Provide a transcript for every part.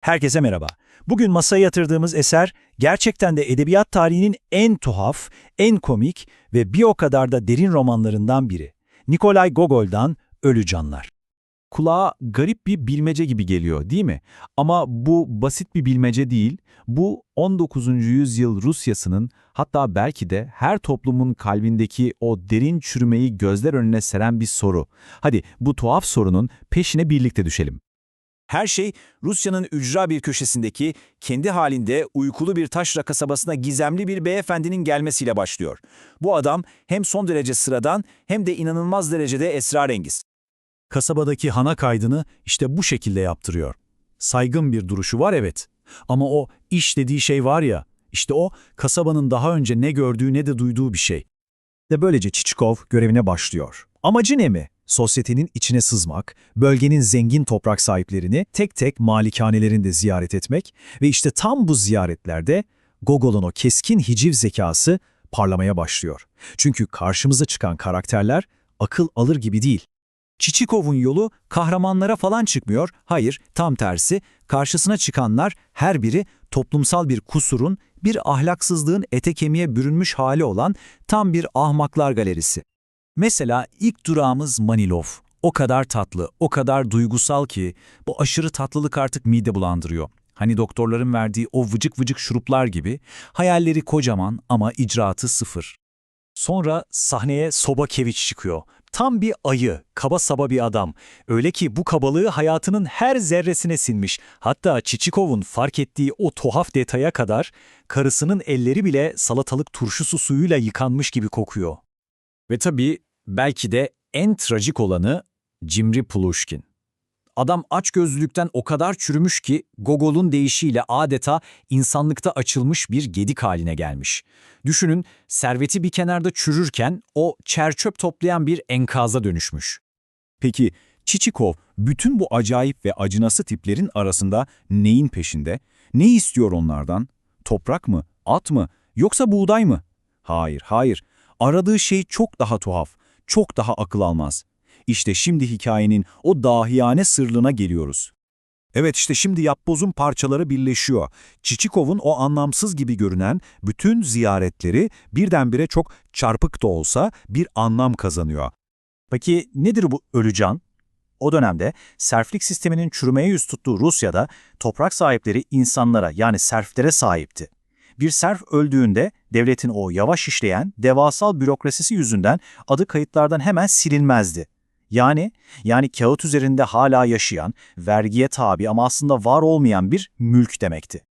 Herkese merhaba. Bugün masaya yatırdığımız eser gerçekten de edebiyat tarihinin en tuhaf, en komik ve bir o kadar da derin romanlarından biri. Nikolay Gogol'dan Ölü Canlar. Kulağa garip bir bilmece gibi geliyor değil mi? Ama bu basit bir bilmece değil. Bu 19. yüzyıl Rusyası'nın hatta belki de her toplumun kalbindeki o derin çürümeyi gözler önüne seren bir soru. Hadi bu tuhaf sorunun peşine birlikte düşelim. Her şey Rusya'nın ücra bir köşesindeki kendi halinde uykulu bir taşra kasabasına gizemli bir beyefendinin gelmesiyle başlıyor. Bu adam hem son derece sıradan hem de inanılmaz derecede esrarengiz. Kasabadaki hana kaydını işte bu şekilde yaptırıyor. Saygın bir duruşu var evet. Ama o iş dediği şey var ya, işte o kasabanın daha önce ne gördüğü ne de duyduğu bir şey. Ve böylece Çiçikov görevine başlıyor. Amacı ne mi? Sosyetenin içine sızmak, bölgenin zengin toprak sahiplerini tek tek malikanelerinde ziyaret etmek ve işte tam bu ziyaretlerde Gogol'un o keskin hiciv zekası parlamaya başlıyor. Çünkü karşımıza çıkan karakterler akıl alır gibi değil. Çiçikov'un yolu kahramanlara falan çıkmıyor, hayır tam tersi karşısına çıkanlar her biri toplumsal bir kusurun, bir ahlaksızlığın ete kemiğe bürünmüş hali olan tam bir ahmaklar galerisi. Mesela ilk durağımız Manilov. O kadar tatlı, o kadar duygusal ki bu aşırı tatlılık artık mide bulandırıyor. Hani doktorların verdiği o vıcık vıcık şuruplar gibi hayalleri kocaman ama icraatı sıfır. Sonra sahneye Sobakeviç çıkıyor. Tam bir ayı, kaba saba bir adam. Öyle ki bu kabalığı hayatının her zerresine sinmiş. Hatta Çiçikov'un fark ettiği o tuhaf detaya kadar karısının elleri bile salatalık turşusu suyuyla yıkanmış gibi kokuyor. Ve tabii belki de en trajik olanı Cimri Puluşkin. Adam açgözlülükten o kadar çürümüş ki Gogol'un deyişiyle adeta insanlıkta açılmış bir gedik haline gelmiş. Düşünün serveti bir kenarda çürürken o çerçöp toplayan bir enkaza dönüşmüş. Peki Çiçikov bütün bu acayip ve acınası tiplerin arasında neyin peşinde? Ne istiyor onlardan? Toprak mı? At mı? Yoksa buğday mı? Hayır, hayır. Aradığı şey çok daha tuhaf, çok daha akıl almaz. İşte şimdi hikayenin o dahiyane sırrına geliyoruz. Evet işte şimdi yapbozun parçaları birleşiyor. Çiçikov'un o anlamsız gibi görünen bütün ziyaretleri birdenbire çok çarpık da olsa bir anlam kazanıyor. Peki nedir bu ölü can? O dönemde serflik sisteminin çürümeye yüz tuttuğu Rusya'da toprak sahipleri insanlara yani serflere sahipti. Bir serf öldüğünde devletin o yavaş işleyen devasal bürokrasisi yüzünden adı kayıtlardan hemen silinmezdi. Yani yani kağıt üzerinde hala yaşayan, vergiye tabi ama aslında var olmayan bir mülk demekti.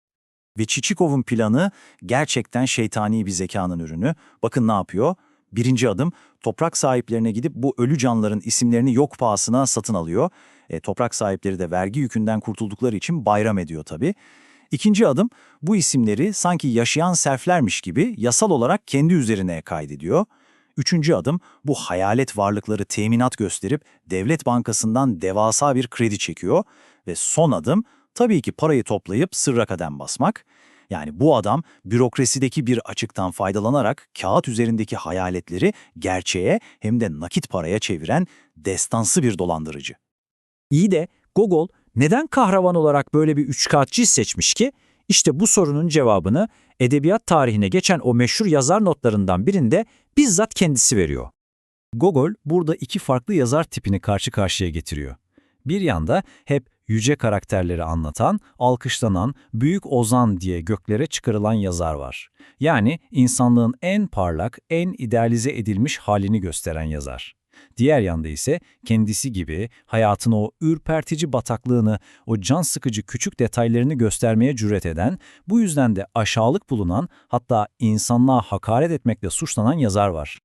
Ve Çiçikov'un planı gerçekten şeytani bir zekanın ürünü. Bakın ne yapıyor? Birinci adım toprak sahiplerine gidip bu ölü canlıların isimlerini yok pahasına satın alıyor. E, toprak sahipleri de vergi yükünden kurtuldukları için bayram ediyor tabii. İkinci adım bu isimleri sanki yaşayan serflermiş gibi yasal olarak kendi üzerine kaydediyor. Üçüncü adım bu hayalet varlıkları teminat gösterip devlet bankasından devasa bir kredi çekiyor. Ve son adım tabii ki parayı toplayıp sırra kadem basmak. Yani bu adam bürokrasideki bir açıktan faydalanarak kağıt üzerindeki hayaletleri gerçeğe hem de nakit paraya çeviren destansı bir dolandırıcı. İyi de Gogol neden kahraman olarak böyle bir üçkağıtçı seçmiş ki? İşte bu sorunun cevabını edebiyat tarihine geçen o meşhur yazar notlarından birinde bizzat kendisi veriyor. Gogol burada iki farklı yazar tipini karşı karşıya getiriyor. Bir yanda hep yüce karakterleri anlatan, alkışlanan, büyük ozan diye göklere çıkarılan yazar var. Yani insanlığın en parlak, en idealize edilmiş halini gösteren yazar. Diğer yanda ise kendisi gibi hayatın o ürpertici bataklığını, o can sıkıcı küçük detaylarını göstermeye cüret eden, bu yüzden de aşağılık bulunan hatta insanlığa hakaret etmekle suçlanan yazar var.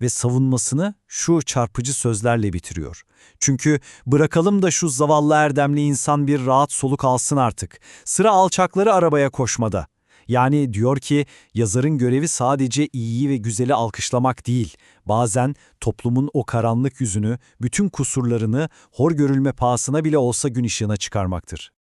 Ve savunmasını şu çarpıcı sözlerle bitiriyor. Çünkü bırakalım da şu zavallı erdemli insan bir rahat soluk alsın artık. Sıra alçakları arabaya koşmada. Yani diyor ki yazarın görevi sadece iyiyi ve güzeli alkışlamak değil, bazen toplumun o karanlık yüzünü, bütün kusurlarını hor görülme pahasına bile olsa gün ışığına çıkarmaktır.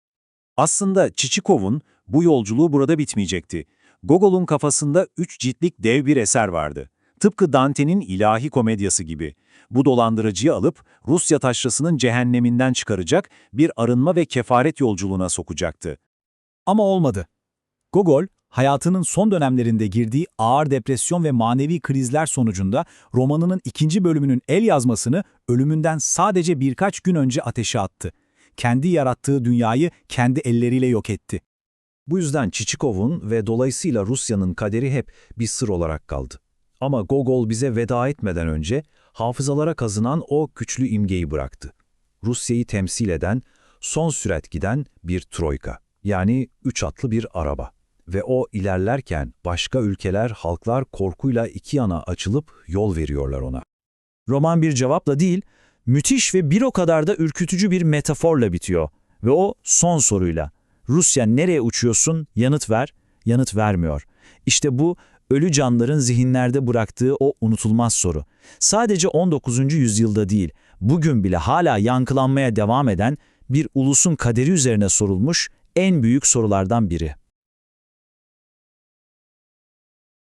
Aslında Çiçikov'un bu yolculuğu burada bitmeyecekti. Gogol'un kafasında üç ciltlik dev bir eser vardı. Tıpkı Dante'nin ilahi komedyası gibi. Bu dolandırıcıyı alıp Rusya taşrasının cehenneminden çıkaracak bir arınma ve kefaret yolculuğuna sokacaktı. Ama olmadı. Gogol, hayatının son dönemlerinde girdiği ağır depresyon ve manevi krizler sonucunda romanının ikinci bölümünün el yazmasını ölümünden sadece birkaç gün önce ateşe attı. Kendi yarattığı dünyayı kendi elleriyle yok etti. Bu yüzden Çiçikov'un ve dolayısıyla Rusya'nın kaderi hep bir sır olarak kaldı. Ama Gogol bize veda etmeden önce hafızalara kazınan o güçlü imgeyi bıraktı. Rusya'yı temsil eden, son sürat giden bir troika, yani üç atlı bir araba. Ve o ilerlerken başka ülkeler, halklar korkuyla iki yana açılıp yol veriyorlar ona. Roman bir cevapla değil, müthiş ve bir o kadar da ürkütücü bir metaforla bitiyor. Ve o son soruyla. Rusya nereye uçuyorsun? Yanıt ver. Yanıt vermiyor. İşte bu ölü canların zihinlerde bıraktığı o unutulmaz soru. Sadece 19. yüzyılda değil, bugün bile hala yankılanmaya devam eden bir ulusun kaderi üzerine sorulmuş en büyük sorulardan biri.